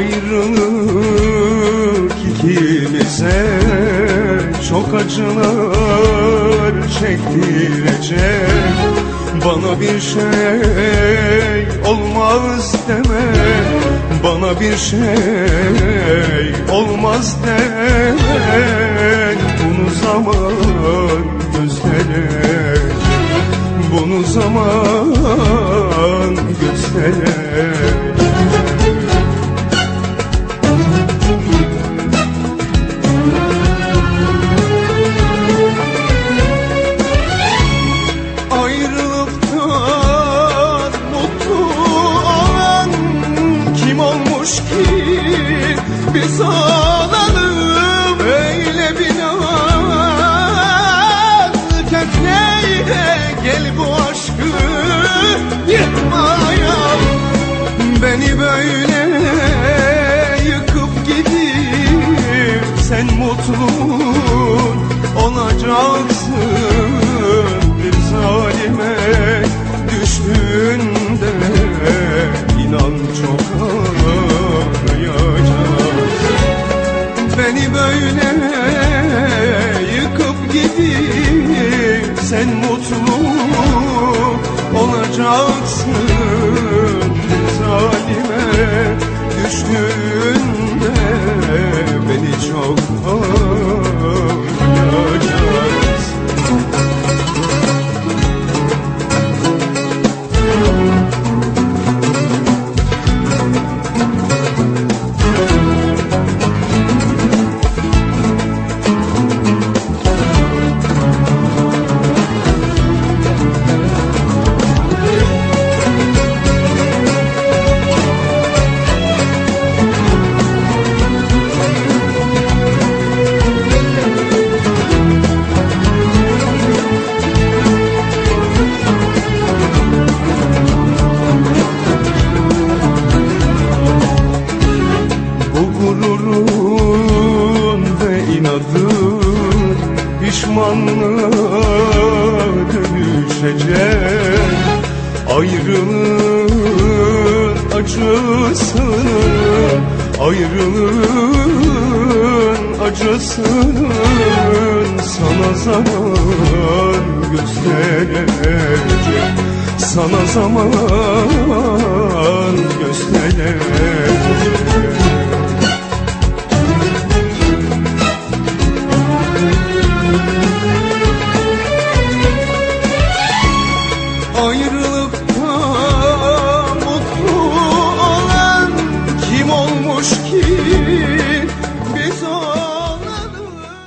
ayrılık ikimize çok acılar çektirecek. Bana bir şey olmaz deme Bana bir şey olmaz deme. Bunu zaman gösterecek Bunu zaman olmuş ki biz olalım öyle naz kökleyle gel bu aşkı yıkmayalım. Beni böyle yıkıp gidip sen mutlu olacaksın. Zalime düştüğünde ve inadın pişmanlığa dönüşecek Ayrılığın acısını, ayrılığın acısını sana zaman gösterecek. Sana zaman gösterecek